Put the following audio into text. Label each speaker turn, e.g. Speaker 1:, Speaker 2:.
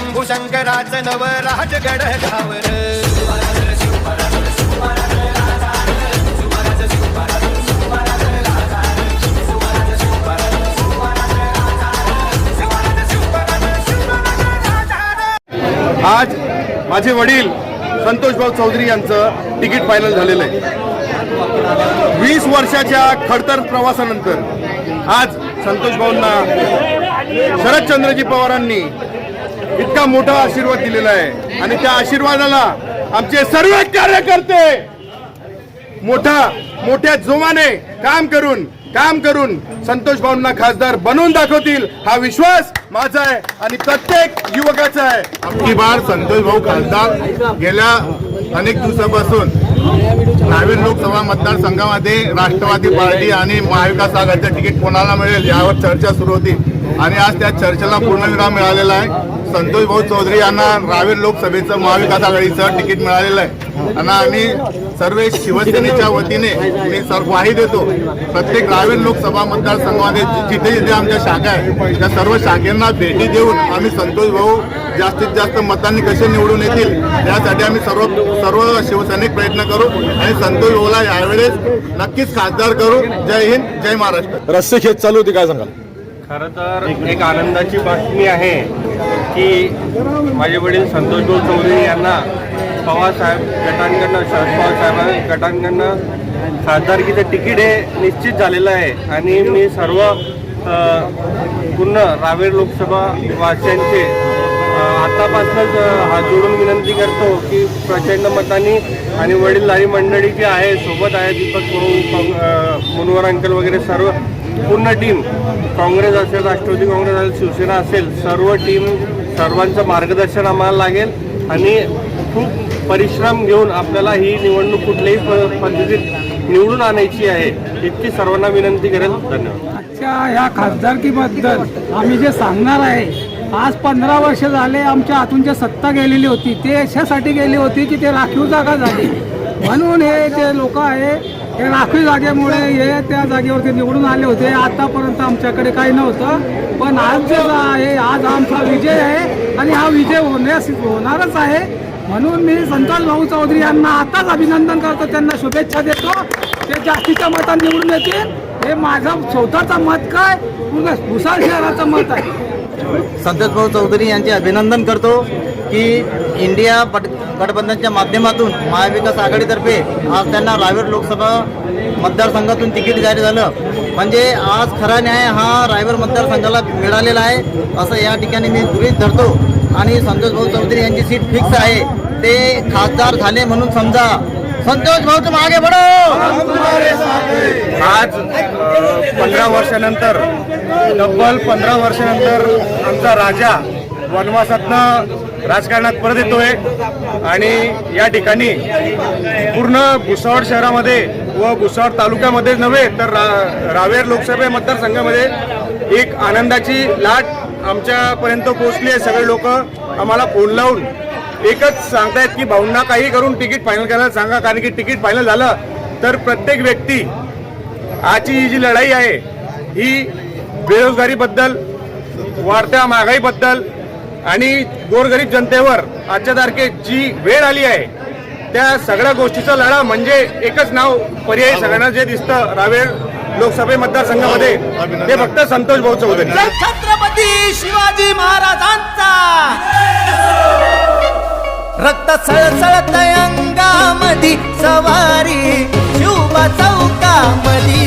Speaker 1: शंकराचं नव राजगड गावर.
Speaker 2: आज माझे वडील संतोषभाऊ चौधरी यांचं तिकीट फायनल झालेलं आहे. वीस वर्षाच्या खडतर प्रवासानंतर आज संतोषभाऊंना शरदचंद्रजी पवारांनी इतका मोठा आशीर्वाद दिलेला आहे. आणि त्या आशीर्वादाला आमचे सर्व कार्यकर्ते मोठा मोठ्या जोमाने काम करून काम करून संतोष भाऊंना खासदार बनवून दाखवतील हा विश्वास माझा आहे आणि प्रत्येक युवकाचा आहे.
Speaker 3: अबकी बार संतोष भाऊ खासदार गेल्या अनेक दिवसापासून नावेर लोकसभा मतदारसंघामध्ये राष्ट्रवादी पार्टी आणि महाविकास आघाडीचं तिकीट कोणाला मिळेल यावर चर्चा सुरू होती. आणि आज त्या चर्चेला पूर्णविराम मिळालेला आहे. संतोष भाऊ चौधरी यांना रावेर लोकसभेचं महाविकास आघाडीचं तिकीट मिळालेलं आहे. आणि आम्ही सर्व शिवसेनेच्या वतीने मी सर ग्वाही देतो. प्रत्येक रावेर लोकसभा मतदारसंघामध्ये जिथे जिथे आमच्या शाखा आहे त्या सर्व शाखेंना भेटी देऊन आम्ही संतोष भाऊ जास्तीत जास्त मतांनी कसे निवडून येतील यासाठी आम्ही सर्व सर्व शिवसैनिक प्रयत्न करू आणि संतोष भाऊला यावेळेस नक्कीच खासदार करू. जय हिंद जय महाराष्ट्र.
Speaker 2: रस्ते खेच चालू होती काय सांगाल?
Speaker 4: खरं तर एक आनंदाची बातमी आहे की माझे वडील संतोष भाऊ चौधरी यांना पवारसाहेब गटांकडनं शरद पवार साहेब गटांकडनं खासदारकीचं तिकीट हे निश्चित झालेलं आहे. आणि मी सर्व पूर्ण रावेर लोकसभा वासियांचे आतापासूनच हात जोडून विनंती करतो की प्रचंड मतांनी आणि वडीलधारी मंडळी जी आहे सोबत आहे दीपक भाऊ मनोहर मुनवर अंकल वगैरे सर्व पूर्ण टीम काँग्रेस असेल राष्ट्रवादी काँग्रेस असेल शिवसेना असेल सर्व टीम सर्वांचं मार्गदर्शन आम्हाला लागेल आणि खूप परिश्रम घेऊन आपल्याला ही निवडणूक कुठल्याही पद्धतीत निवडून आणायची आहे इतकी सर्वांना विनंती करेल. धन्यवाद.
Speaker 5: आजच्या ह्या खासदारकीबद्दल आम्ही जे सांगणार आहे आज पंधरा वर्ष झाले आमच्या हातून जे सत्ता गेलेली होती ते अशासाठी गेली होती की ते राखीव जागा झाली. म्हणून हे जे लोक आहे राखीव जागेमुळे हे त्या जागेवरती निवडून आले होते. आतापर्यंत आमच्याकडे काही नव्हतं. पण आज जे आहे आज आमचा विजय आहे आणि हा विजय होण्यास होणारच आहे. म्हणून मी संतोष भाऊ चौधरी यांना आताच अभिनंदन करतो. त्यांना शुभेच्छा देतो. ते जास्तीच्या मतात निवडून येतील. हे माझं स्वतःचं मत काय? पूर्ण भुसार शहराचं मत आहे.
Speaker 6: संतोष भाऊ चौधरी यांचे अभिनंदन करतो की इंडिया पट गठबंधनच्या माध्यमातून महाविकास आघाडीतर्फे आज त्यांना रायगड लोकसभा मतदारसंघातून तिकीट जारी झालं. म्हणजे आज खरा न्याय हा रायगड मतदारसंघाला मिळालेला आहे असं या ठिकाणी मी गृहित धरतो. आणि संतोष भाऊ चौधरी यांची सीट फिक्स आहे. ते खासदार झाले म्हणून समजा संतोष भाऊ तुम आगे बढो।
Speaker 2: आज पंधरा वर्षानंतर तब्बल पंधरा वर्षानंतर आमचा राजा वनवासातनं राजकारणात परत येतोय आणि या ठिकाणी पूर्ण भुसावळ शहरामध्ये व भुसावळ तालुक्यामध्येच नव्हे तर रा रावेर लोकसभा मतदारसंघामध्ये एक आनंदाची लाट आमच्यापर्यंत पोहोचली आहे सगळे लोक. आम्हाला फोन लावून एकच सांगतायत की भाऊंना काही करून तिकीट फायनल करायला सांगा कारण की तिकीट फायनल झालं तर प्रत्येक व्यक्ती आजची ही जी लढाई आहे ही बेरोजगारीबद्दल वाढत्या महागाईबद्दल आणि गोरगरीब जनतेवर आजच्या तारखेत जी वेळ आली आहे त्या सगळ्या गोष्टीचा लढा म्हणजे एकच नाव पर्यायी सगळ्यांना जे दिसतं रावेर लोकसभे मतदारसंघामध्ये ते फक्त संतोष भाऊ चौधरी.
Speaker 7: छत्रपती शिवाजी महाराजांचा! रक्त सळसळत अंगामधी सवारी शिवबा चौकामधी.